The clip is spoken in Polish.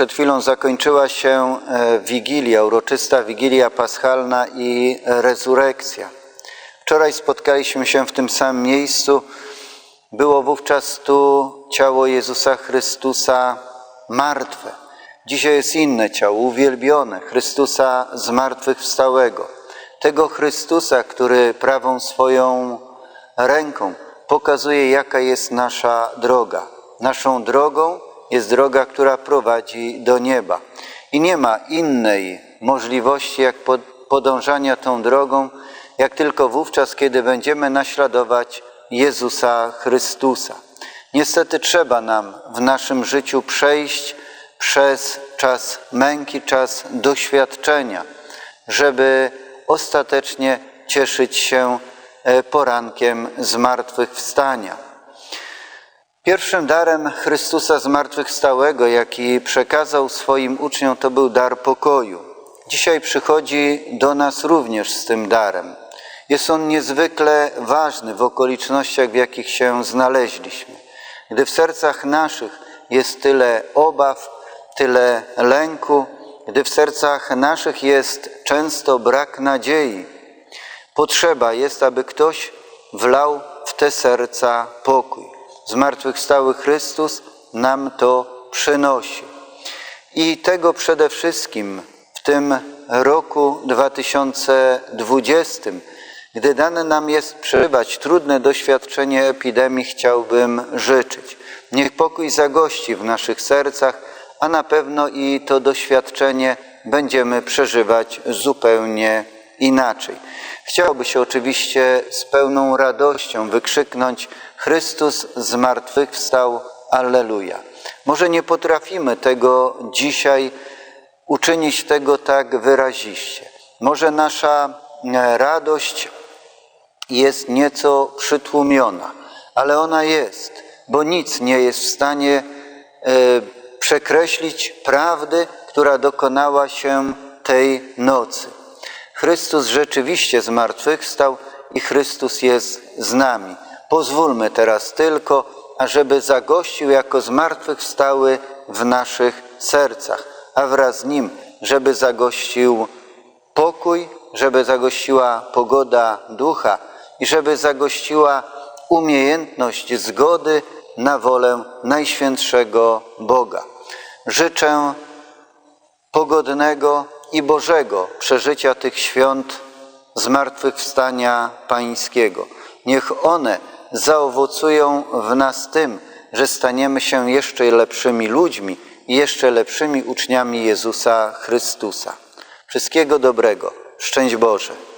Przed chwilą zakończyła się e, Wigilia, uroczysta Wigilia Paschalna i Rezurekcja. Wczoraj spotkaliśmy się w tym samym miejscu. Było wówczas tu ciało Jezusa Chrystusa martwe. Dzisiaj jest inne ciało, uwielbione, Chrystusa zmartwychwstałego. Tego Chrystusa, który prawą swoją ręką pokazuje, jaka jest nasza droga. Naszą drogą jest droga, która prowadzi do nieba. I nie ma innej możliwości, jak podążania tą drogą, jak tylko wówczas, kiedy będziemy naśladować Jezusa Chrystusa. Niestety trzeba nam w naszym życiu przejść przez czas męki, czas doświadczenia, żeby ostatecznie cieszyć się e, porankiem zmartwychwstania. Pierwszym darem Chrystusa zmartwychwstałego, jaki przekazał swoim uczniom, to był dar pokoju. Dzisiaj przychodzi do nas również z tym darem. Jest on niezwykle ważny w okolicznościach, w jakich się znaleźliśmy. Gdy w sercach naszych jest tyle obaw, tyle lęku, gdy w sercach naszych jest często brak nadziei, potrzeba jest, aby ktoś wlał w te serca pokój. Zmartwychwstały Chrystus nam to przynosi. I tego przede wszystkim w tym roku 2020, gdy dane nam jest przeżywać trudne doświadczenie epidemii, chciałbym życzyć. Niech pokój zagości w naszych sercach, a na pewno i to doświadczenie będziemy przeżywać zupełnie inaczej. Chciałoby się oczywiście z pełną radością wykrzyknąć Chrystus zmartwychwstał, Alleluja. Może nie potrafimy tego dzisiaj uczynić tego tak wyraziście. Może nasza e, radość jest nieco przytłumiona, ale ona jest, bo nic nie jest w stanie e, przekreślić prawdy, która dokonała się tej nocy. Chrystus rzeczywiście zmartwychwstał i Chrystus jest z nami. Pozwólmy teraz tylko, ażeby zagościł jako zmartwychwstały w naszych sercach, a wraz z Nim, żeby zagościł pokój, żeby zagościła pogoda ducha i żeby zagościła umiejętność zgody na wolę Najświętszego Boga. Życzę pogodnego i Bożego przeżycia tych świąt zmartwychwstania Pańskiego. Niech one zaowocują w nas tym, że staniemy się jeszcze lepszymi ludźmi i jeszcze lepszymi uczniami Jezusa Chrystusa. Wszystkiego dobrego. Szczęść Boże.